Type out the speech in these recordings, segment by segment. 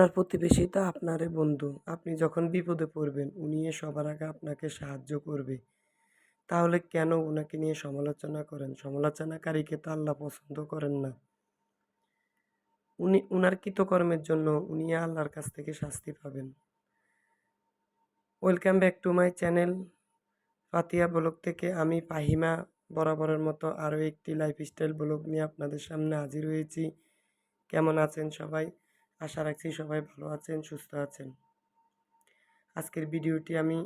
আপনার প্রতিবেশী তো আপনারই বন্ধু। আপনি যখন বিপদে পড়বেন, উনি সবার আগে আপনাকে সাহায্য করবে। তাহলে কেন ওনাকে নিয়ে সমালোচনা করেন? সমালোচনাকারীকে তো আল্লাহ পছন্দ করেন না। উনি, উনার কৃতকর্মের জন্য উনি আল্লাহর কাছ থেকে শাস্তি পাবেন। Welcome back to my channel. Fatiya blog থেকে আমি পাহিমা বরাবরের মতো আরও একটি লাইফস্টাইল ব্লগ নিয়ে আপনাদের সামনে হাজির হয়েছি। কেমন আছেন সবাই? আশা রাখছি সবাই ভালো আছেন, সুস্থ আছেন। আজকের ভিডিওটি আমি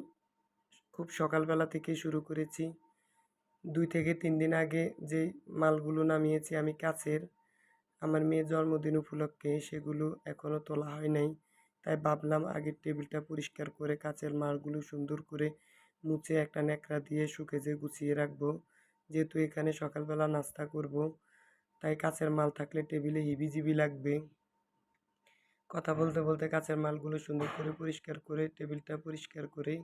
খুব সকালবেলা থেকে শুরু করেছি। দুই থেকে তিন দিন আগে যে মালগুলো নামিয়েছি আমি কাছের, আমার মেয়ের জন্মদিন উপলক্ষে সেগুলো এখনও তোলা হয় নাই। তাই ভাবলাম আগের টেবিলটা পরিষ্কার করে কাচের মালগুলো সুন্দর করে মুছে একটা ন্যাকড়া দিয়ে শুকেজে গুছিয়ে রাখব। যেহেতু এখানে সকালবেলা নাস্তা করব, তাই কাছের মাল থাকলে টেবিলে হিবিজিবি লাগবে। কথা বলতে বলতে কাঁচের মালগুলো সুন্দর করে পরিষ্কার করে টেবিলটা পরিষ্কার করে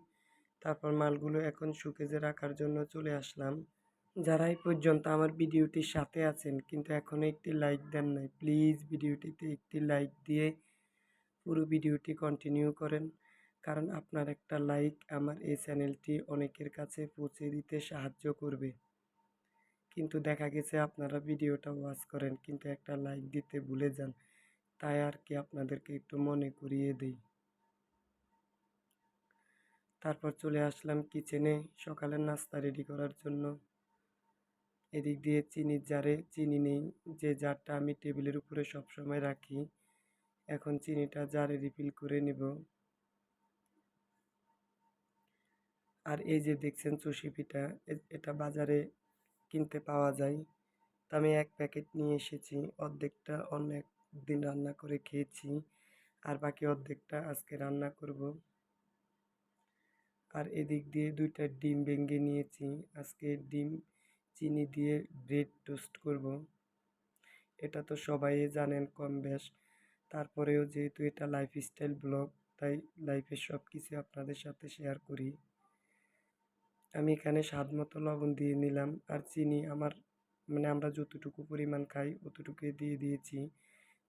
তারপর মালগুলো এখন শুকেজে রাখার জন্য চলে আসলাম। যারা এই পর্যন্ত আমার ভিডিওটির সাথে আছেন কিন্তু এখনও একটি লাইক দেন নাই প্লিজ ভিডিওটিতে একটি লাইক দিয়ে পুরো ভিডিওটি কন্টিনিউ করেন। কারণ আপনার একটা লাইক আমার এই চ্যানেলটি অনেকের কাছে পৌঁছে দিতে সাহায্য করবে। কিন্তু দেখা গেছে আপনারা ভিডিওটা ওয়াচ করেন কিন্তু একটা লাইক দিতে ভুলে যান। তাই আর কি আপনাদেরকে একটু মনে করিয়ে দিই। তারপর চলে আসলাম কিচেনে সকালের নাস্তা রেডি করার জন্য। এদিক দিয়ে চিনির জারে চিনি নেই, যে জারটা আমি টেবিলের উপরে সবসময় রাখি, এখন চিনিটা জারে রিফিল করে নেব। আর এই যে দেখছেন চষি পিঠা এটা বাজারে কিনতে পাওয়া যায়। তা আমি এক প্যাকেট নিয়ে এসেছি, অর্ধেকটা অনেক দিন রান্না করে খেয়েছি। আর বাকি অর্ধেকটা আজকে রান্না করব। আর এদিক দিয়ে দুইটা ডিম ভেঙে নিয়েছি। আজকে ডিম, চিনি দিয়ে ব্রেড টোস্ট করব। এটা তো সবাই জানেন কম বেশ। তারপরেও যেহেতু এটা লাইফস্টাইল ব্লগ তাই লাইফের সব কিছু আপনাদের সাথে শেয়ার করি। আমি এখানে স্বাদ মতো লবণ দিয়ে নিলাম। আর চিনি আমার মানে আমরা যতটুকু পরিমাণ খাই অতটুকু দিয়ে দিয়েছি।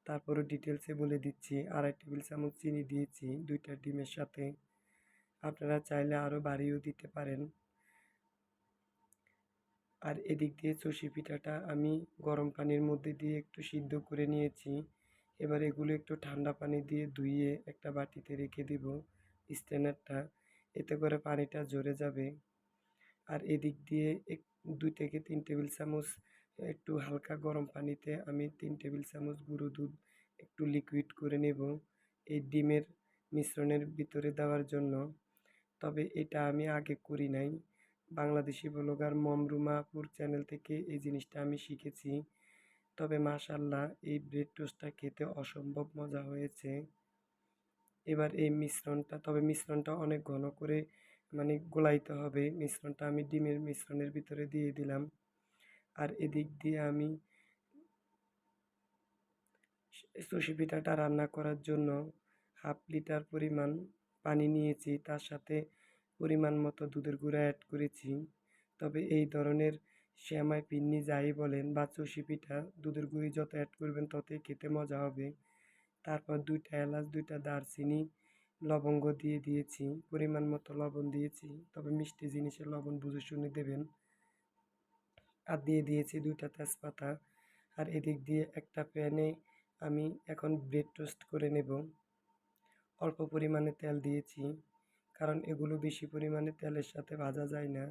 তারপরে ডিটেলসে বলে দিচ্ছি, আড়াই টেবিল চামচ চিনি দিয়েছি, দুইটা ডিমের সাথে। আপনারা চাইলে আরও বাড়িয়েও দিতে পারেন। আর এদিক দিয়ে চষি পিঠাটা আমি গরম পানির মধ্যে দিয়ে একটু সিদ্ধ করে নিয়েছি। এবার এগুলো একটু ঠান্ডা পানি দিয়ে ধুইয়ে একটা বাটিতে রেখে দিব স্ট্যান্ডারটা। এতে করে পানিটা ঝরে যাবে। আর এদিক দিয়ে এক, দুই থেকে তিন টেবিল চামচ একটু হালকা গরম পানিতে আমি তিন টেবিল চামচ গুঁড়ো দুধ একটু লিকুইড করে নেব। এই ডিমের মিশ্রণের ভিতরে দেওয়ার জন্য। তবে এটা আমি আগে করি নাই। বাংলাদেশি ব্লগার মমরুমাপুর চ্যানেল থেকে এই জিনিসটা আমি শিখেছি। তবে মাশাল্লাহ এই ব্রেড টোস্টটা খেতে অসম্ভব মজা হয়েছে। এবার এই মিশ্রণটা, তবে মিশ্রণটা অনেক ঘন করে মানে গোলাইতে হবে। মিশ্রণটা আমি ডিমের মিশ্রণের ভিতরে দিয়ে দিলাম। আর এদিক দিয়ে আমি সুশি পিঠাটা রান্না করার জন্য হাফ লিটার পরিমাণ পানি নিয়েছি। তার সাথে পরিমাণ মতো দুধের গুঁড়া অ্যাড করেছি। তবে এই ধরনের শ্যামাই পিন্নি যাই বলেন বা চষি পিঠা, দুধের গুঁড়ি যত অ্যাড করবেন ততই খেতে মজা হবে। তারপর দুইটা এলাচ, দুইটা দারচিনি, লবঙ্গ দিয়ে দিয়েছি। পরিমাণ মতো লবণ দিয়েছি। তবে মিষ্টি জিনিসের লবণ বুঝে শুনে দেবেন। আর দিয়ে দিয়েছি দুইটা তেজপাতা। আর এদিক দিয়ে একটা প্যানে আমি এখন ব্রেড টোস্ট করে নেব। অল্প পরিমাণে তেল দিয়েছি, কারণ এগুলো বেশি পরিমাণে তেলের সাথে ভাজা যায় না।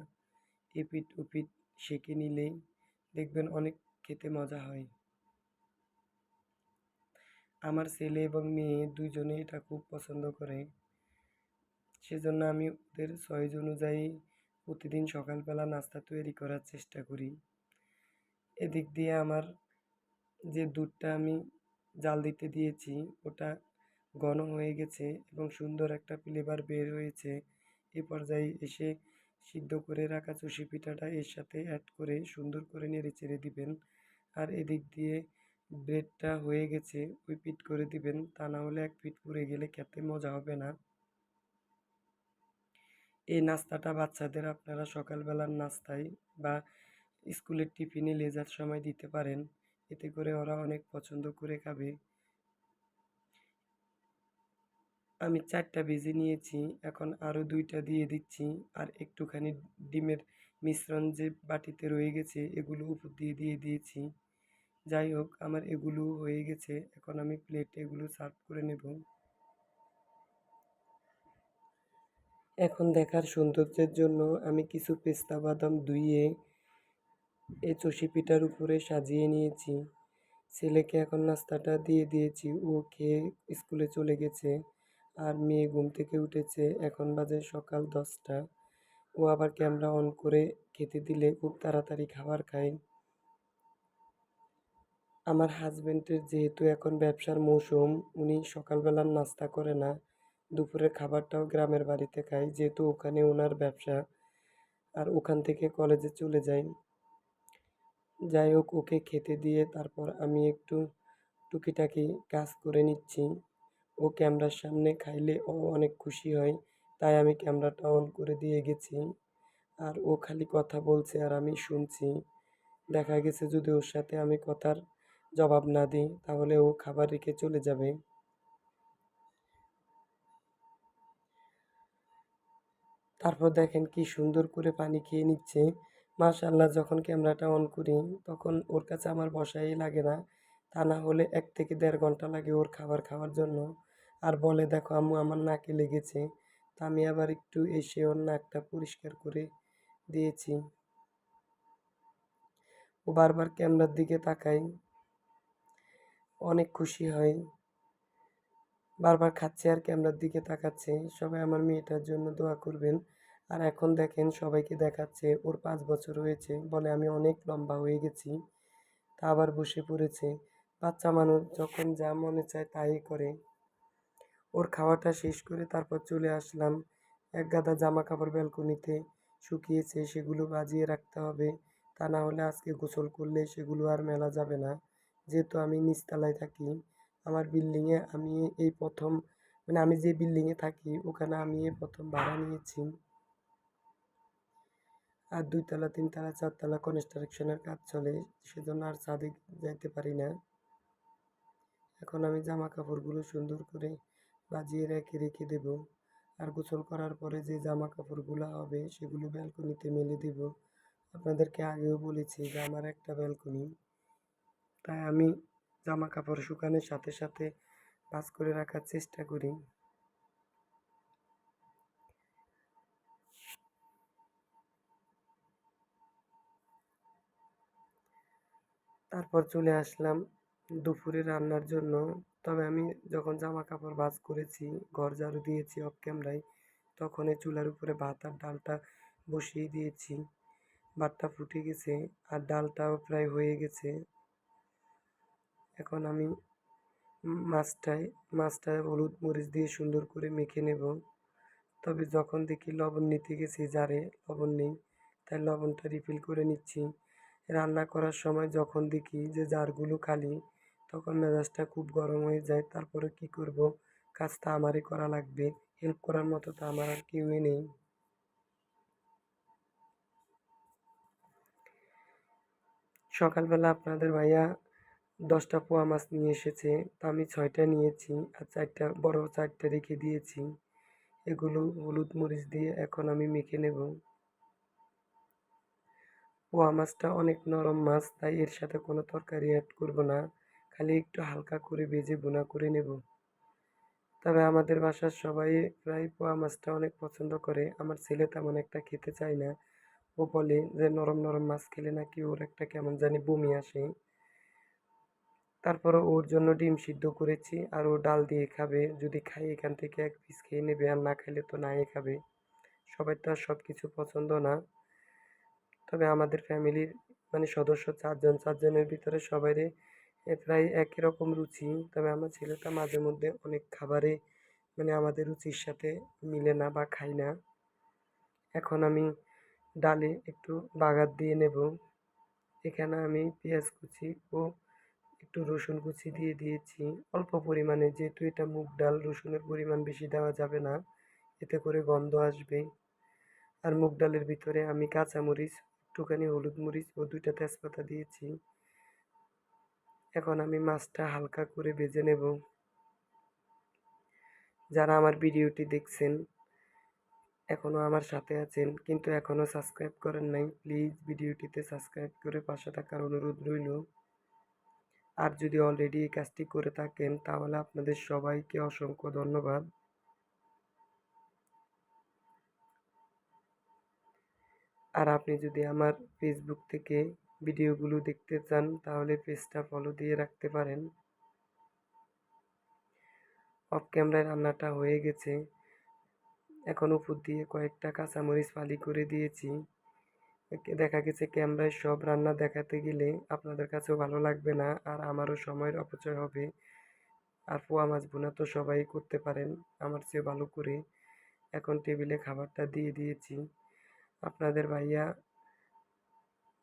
এপিট উপিট সেঁকে নিলেই দেখবেন অনেক খেতে মজা হয়। আমার ছেলে এবং মেয়ে দুজনে এটা খুব পছন্দ করে। সেজন্য আমি ওদের চয়েস অনুযায়ী প্রতিদিন সকালবেলা নাস্তা তৈরি করার চেষ্টা করি। এদিক দিয়ে আমার যে দুধটা আমি জাল দিতে দিয়েছি, ওটা ঘন হয়ে গেছে এবং সুন্দর একটা ফ্লেভার বের হয়েছে। এ পর্যায়ে এসে সিদ্ধ করে রাখা চষি পিঠাটা এর সাথে অ্যাড করে সুন্দর করে নেড়ে চেড়ে দিবেন। আর এদিক দিয়ে ব্রেডটা হয়ে গেছে, ওই পিট করে দিবেন। তা না হলে এক পিট পুড়ে গেলে খেতে মজা হবে না। এই নাস্তাটা বাচ্চাদের আপনারা সকালবেলার নাস্তায় বা স্কুলের টিফিনে লেজার সময় দিতে পারেন। এতে করে ওরা অনেক পছন্দ করে খাবে। আমি চারটা ভেজে নিয়েছি, এখন আরও দুইটা দিয়ে দিচ্ছি, আর একটুখানি ডিমের মিশ্রণ যে বাটিতে রয়ে গেছে, এগুলো উপর দিয়ে দিয়ে দিয়েছি। যাই হোক, আমার এগুলো হয়ে গেছে, এখন আমি প্লেটে এগুলো সার্ভ করে নেব। এখন দেখার সৌন্দর্যের জন্য আমি কিছু পেস্তা বাদাম ধুইয়ে এই চষি পিঠার উপরে সাজিয়ে নিয়েছি। ছেলেকে এখন নাস্তাটা দিয়ে দিয়েছি। ও খেয়ে স্কুলে চলে গেছে আর মেয়ে ঘুম থেকে উঠেছে। এখন বাজে সকাল দশটা। ও আবার ক্যামেরা অন করে খেতে দিলে খুব তাড়াতাড়ি খাবার খায়। আমার হাজব্যান্ডের যেহেতু এখন ব্যবসার মৌসুম, উনি সকালবেলার নাস্তা করে না। দুপুরের খাবারটাও গ্রামের বাড়িতে খায় যেহেতু ওখানে ওনার ব্যবসা। আর ওখান থেকে কলেজে চলে যাই। যাই হোক, ওকে খেতে দিয়ে তারপর আমি একটু টুকিটাকি কাজ করে নিচ্ছি। ও ক্যামেরার সামনে খাইলে ও অনেক খুশি হয়, তাই আমি ক্যামেরাটা অন করে দিয়ে গেছি। আর ও খালি কথা বলছে আর আমি শুনছি। দেখা গেছে যদি ওর সাথে আমি কথার জবাব না দিই, তাহলে ও খাবার রেখে চলে যাবে। তারপর দেখেন কি সুন্দর করে পানি খেয়ে নিচ্ছে। মাশাল্লাহ যখন ক্যামেরাটা অন করি, তখন ওর কাছে আমার বসাই লাগে না। তা না হলে এক থেকে দেড় ঘণ্টা লাগে ওর খাবার খাওয়ার জন্য। আর বলে, দেখো আম্মু, আমার নাকে লেগেছে। তা আমি আবার একটু এসে ওর নাকটা পরিষ্কার করে দিয়েছি। ও বারবার ক্যামেরার দিকে তাকাই অনেক খুশি হয়। বারবার খাচ্ছে আর ক্যামেরার দিকে তাকাচ্ছে। সবাই আমার মেয়েটার জন্য দোয়া করবেন। আর এখন দেখেন সবাইকে দেখাচ্ছে, ওর পাঁচ বছর হয়েছে বলে আমি অনেক লম্বা হয়ে গেছি, তা আবার বসে পড়েছে। বাচ্চা মানুষ যখন যা মনে চায় তাই করে। ওর খাওয়াটা শেষ করে তারপর চলে আসলাম। এক গাদা জামা কাপড় ব্যালকনিতে শুকিয়েছে, সেগুলো বাজিয়ে রাখতে হবে। তা না হলে আজকে গোসল করলে সেগুলো আর মেলা যাবে না। যেহেতু আমি নিচতলায় থাকি আমার বিল্ডিংয়ে আমি এই প্রথম মানে আমি যে বিল্ডিংয়ে থাকি, ওখানে আমি এই প্রথম ভাড়া নিয়েছি। আর দুইতলা, তিনতলা, চারতলা কনস্ট্রাকশনের কাজ চলে, সেজন্য আর ছাদে যাইতে পারি না। এখন আমি জামা কাপড়গুলো সুন্দর করে বাজিয়ে রেখে রেখে দেব। আর গোসল করার পরে যে জামা কাপড়গুলো হবে, সেগুলো ব্যালকনিতে মেলে দেব। আপনাদেরকে আগেও বলেছি যে আমার একটা ব্যালকনি। তাই আমি জামা কাপড় শুকানোর সাথে সাথে ভাঁজ করে রাখার চেষ্টা করি। তারপর চলে আসলাম দুপুরে রান্নার জন্য। তবে আমি যখন জামা কাপড় ভাঁজ করেছি, ঘর ঝাড়ু দিয়েছি অফ ক্যামেরায় তখন এই চুলার উপরে ভাত আর ডালটা বসিয়ে দিয়েছি। ভাতটা ফুটে গেছে আর ডালটাও প্রায় হয়ে গেছে। এখন আমি মাছটায় মাছটা হলুদ মরিচ দিয়ে সুন্দর করে মেখে নেব। তবে যখন দেখি লবণ নিতে গেছি জারে, লবণ নেই, তাই লবণটা রিফিল করে নিচ্ছি। রান্না করার সময় যখন দেখি যে জারগুলো খালি, তখন মেজাজটা খুব গরম হয়ে যায়। তারপরে কি করব? কাজটা আমারই করা লাগবে। হেল্প করার মতো তো আমার আর কেউই নেই। সকালবেলা আপনাদের ভাইয়া দশটা পোয়া মাছ নিয়ে এসেছে, তা আমি ছয়টা নিয়েছি আর চারটা, বড় চারটা রেখে দিয়েছি। এগুলো হলুদ মরিচ দিয়ে এখন আমি মেখে নেব। পোয়া মাছটা অনেক নরম মাছ, তাই এর সাথে কোনো তরকারি অ্যাড করব না, খালি একটু হালকা করে ভেজে বোনা করে নেব। তবে আমাদের বাসার সবাই প্রায় পোয়া মাছটা অনেক পছন্দ করে, আমার ছেলে তেমন একটা খেতে চায় না। ও বলে যে, নরম নরম মাছ খেলে নাকি ওর একটা কেমন জানি বমি আসে। তারপরে ওর জন্য ডিম সিদ্ধ করেছি আর ও ডাল দিয়ে খাবে। যদি খাই এখান থেকে এক পিস খেয়ে নেবে আর না খাইলে তো নাই খাবে। সবাই তো আর সব কিছু পছন্দ না। তবে আমাদের ফ্যামিলির মানে সদস্য চারজন, চারজনের ভিতরে সবাইরে প্রায় একই রকম রুচি। তবে আমার ছেলেটা মাঝে মধ্যে অনেক খাবারে মানে আমাদের রুচির সাথে মিলে না বা খাই না। এখন আমি ডালে একটু বাগার দিয়ে নেব। এখানে আমি পেঁয়াজ কুচি ও একটু রসুন কুচি দিয়ে দিয়েছি। অল্প পরিমাণে, যেহেতু এটা মুগ ডাল, রসুনের পরিমাণ বেশি দেওয়া যাবে না। এতে করে গন্ধ আসবে। আর মুগ ডালের ভিতরে আমি কাঁচামরিচ, একটুখানি হলুদ মরিচ ও দুইটা তেজপাতা দিয়েছি। এখন আমি মাছটা হালকা করে ভেজে নেব। যারা আমার ভিডিওটি দেখছেন এখনও আমার সাথে আছেন, কিন্তু এখনও সাবস্ক্রাইব করেন নাই, প্লিজ ভিডিওটিতে সাবস্ক্রাইব করে পাশে থাকার অনুরোধ রইল। আর যদি অলরেডি এই কাজটি করে থাকেন, তাহলে আপনাদের সবাইকে অসংখ্য ধন্যবাদ। আর আপনি যদি আমার ফেসবুক থেকে ভিডিওগুলো দেখতে চান, তাহলে পেজটা ফলো দিয়ে রাখতে পারেন। অফ ক্যামেরায় রান্নাটা হয়ে গেছে। এখন উপর দিয়ে কয়েকটা কাঁচামরিচ ফালি করে দিয়েছি। দেখা গেছে ক্যামেরায় সব রান্না দেখাতে গেলে আপনাদের কাছেও ভালো লাগবে না আর আমারও সময়ের অপচয় হবে। আর পোয়া মাছ বোনা তো সবাই করতে পারেন, আমার চেয়ে ভালো করে। এখন টেবিলে খাবারটা দিয়ে দিয়েছি। আপনাদের ভাইয়া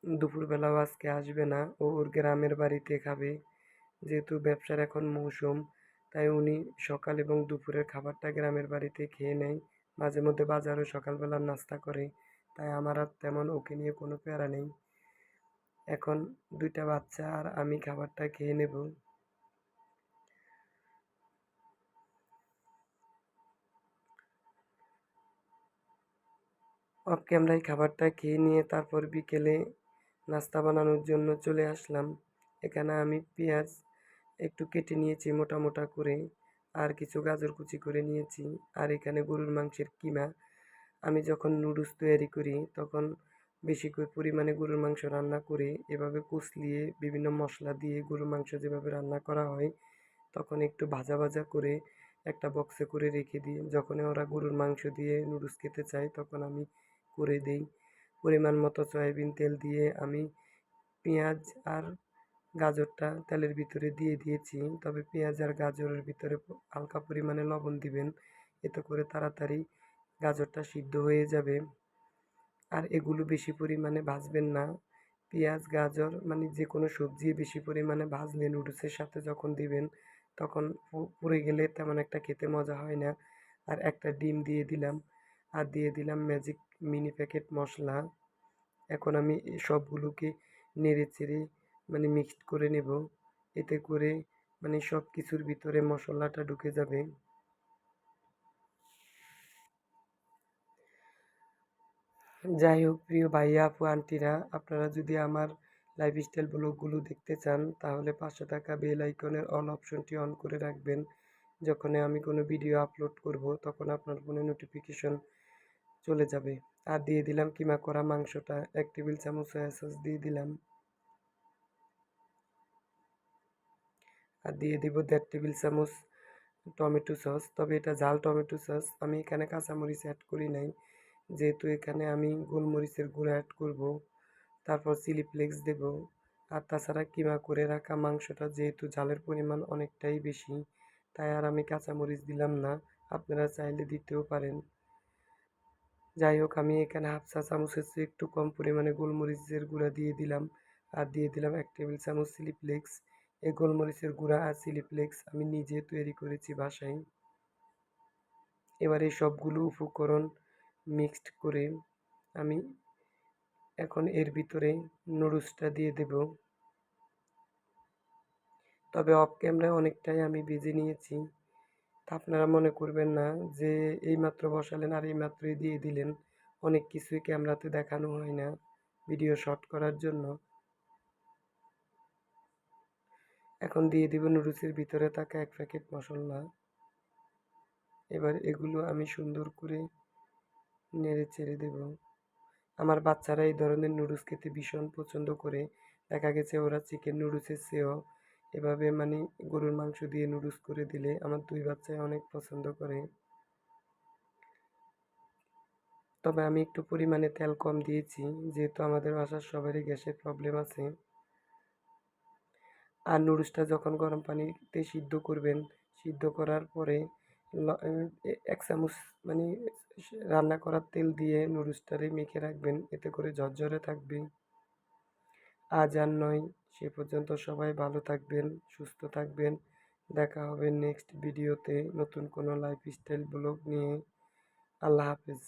দুপুরবেলাও আজকে আসবে না, ও ওর গ্রামের বাড়িতে খাবে। যেহেতু ব্যবসার এখন মৌসুম, তাই উনি সকাল এবং দুপুরের খাবারটা গ্রামের বাড়িতে খেয়ে নেয়। মাঝে মধ্যে বাজারও সকালবেলা নাস্তা করে। তাই আমার আর তেমন ওকে নিয়ে কোনো প্যারা নেই। এখন দুইটা বাচ্চা আর আমি খাবারটা খেয়ে নেব। অফ ক্যামেরায় খাবারটা খেয়ে নিয়ে তারপর বিকেলে নাস্তা বানানোর জন্য চলে আসলাম। এখানে আমি পেঁয়াজ একটু কেটে নিয়েছি মোটা মোটা করে, আর কিছু গাজর কুচি করে নিয়েছি, আর এখানে গরুর মাংসের কিমা আমি যখন নুডলস তৈরি করি, তখন বেশি করে পরিমাণে গরুর মাংস রান্না করে। এভাবে কুচলিয়ে বিভিন্ন মশলা দিয়ে গরুর মাংস যেভাবে রান্না করা হয়, তখন একটু ভাজা ভাজা করে একটা বক্সে করে রেখে দিই। যখন ওরা গরুর মাংস দিয়ে নুডলস খেতে চায়, তখন আমি করে দিই। পরিমাণ মতো সয়াবিন তেল দিয়ে আমি পেঁয়াজ আর গাজরটা তেলের ভিতরে দিয়ে দিয়েছি। তবে পেঁয়াজ আর গাজরের ভিতরে হালকা পরিমাণে লবণ দিবেন, এতে করে তাড়াতাড়ি গাজরটা সিদ্ধ হয়ে যাবে। আর এগুলো বেশি পরিমাণে ভাজবেন না। পেঁয়াজ, গাজর মানে যে কোনো সবজি বেশি পরিমাণে ভাজলে নুডলসের সাথে যখন দিবেন, তখন পুড়ে গেলে তেমন একটা খেতে মজা হয় না। আর একটা ডিম দিয়ে দিলাম। আর দিয়ে দিলাম ম্যাজিক মিনি প্যাকেট মশলা। এখন আমি সবগুলোকে নেড়ে চেড়ে মানে মিক্সড করে নেব। এতে করে মানে সব কিছুর ভিতরে মশলাটা ঢুকে যাবে। যাই হোক, প্রিয় ভাইয়া, আপু, আন্টিরা, আপনারা যদি আমার লাইফস্টাইল ব্লগগুলো দেখতে চান, তাহলে পাঁচশো টাকা বেল আইকনের অল অপশনটি অন করে রাখবেন। যখন আমি কোনো ভিডিও আপলোড করব, তখন আপনার ফোনে নোটিফিকেশন চলে যাবে। আর দিয়ে দিলাম কিমা করা মাংসটা, এক টেবিল চামচ সয়া সস দিয়ে দিলাম। আর দিয়ে দিব দেড় টেবিল চামচ টমেটো সস তবে এটা ঝাল টমেটো সস আমি এখানে কাঁচামরিচ অ্যাড করি নাই। যেহেতু এখানে আমি গোলমরিচের গুঁড়ো অ্যাড করব, তারপর চিলি ফ্লেক্স দেব, আর তাছাড়া কিমা করে রাখা মাংসটা যেহেতু ঝালের পরিমাণ অনেকটাই বেশি, তাই আর আমি কাঁচামরিচ দিলাম না, আপনারা চাইলে দিতেও পারেন। যাই হোক, আমি এখানে হাফ চা চামচের চেয়ে একটু কম পরিমাণে গোলমরিচের গুঁড়া দিয়ে দিলাম, আর দিয়ে দিলাম এক টেবিল চামচ চিলি ফ্লেক্স এই গোলমরিচের গুঁড়া আর চিলি ফ্লেক্স আমি নিজে তৈরি করেছি বাসায়। এবার এই সবগুলো উপকরণ মিক্সড করে আমি এখন এর ভিতরে নুডলসটা দিয়ে দেব। তবে অফ ক্যামেরায় অনেকটাই আমি বেজে নিয়েছি। তা আপনারা মনে করবেন না যে এইমাত্র বসালেন আর এইমাত্রই দিয়ে দিলেন। অনেক কিছুই ক্যামেরাতে দেখানো হয় না ভিডিও শট করার জন্য। এখন দিয়ে দিব নুডলসের ভিতরে থাকা এক প্যাকেট মশলা। এবার এগুলো আমি সুন্দর করে নেড়ে চেড়ে দেব। আমার বাচ্চারা এই ধরনের নুডলস খেতে ভীষণ পছন্দ করে। দেখা গেছে ওরা চিকেন নুডলসের চেয়েও এভাবে মানে গরুর মাংস দিয়ে নুডলস করে দিলে আমার দুই বাচ্চায় অনেক পছন্দ করে। তবে আমি একটু পরিমাণে তেল কম দিয়েছি, যেহেতু আমাদের বাসার সবারই গ্যাসের প্রবলেম আছে। আর নুডলসটা যখন গরম পানিতে সিদ্ধ করবেন, সিদ্ধ করার পরে এক চামচ মানে রান্না করার তেল দিয়ে নুডলসটারে মেখে রাখবেন। এতে করে ঝরঝরে থাকবে। আজ আর নয়। সে পর্যন্ত সবাই ভালো থাকবেন, সুস্থ থাকবেন। দেখা হবে নেক্সট ভিডিওতে নতুন কোনো লাইফস্টাইল ব্লগ নিয়ে। আল্লাহ হাফেজ।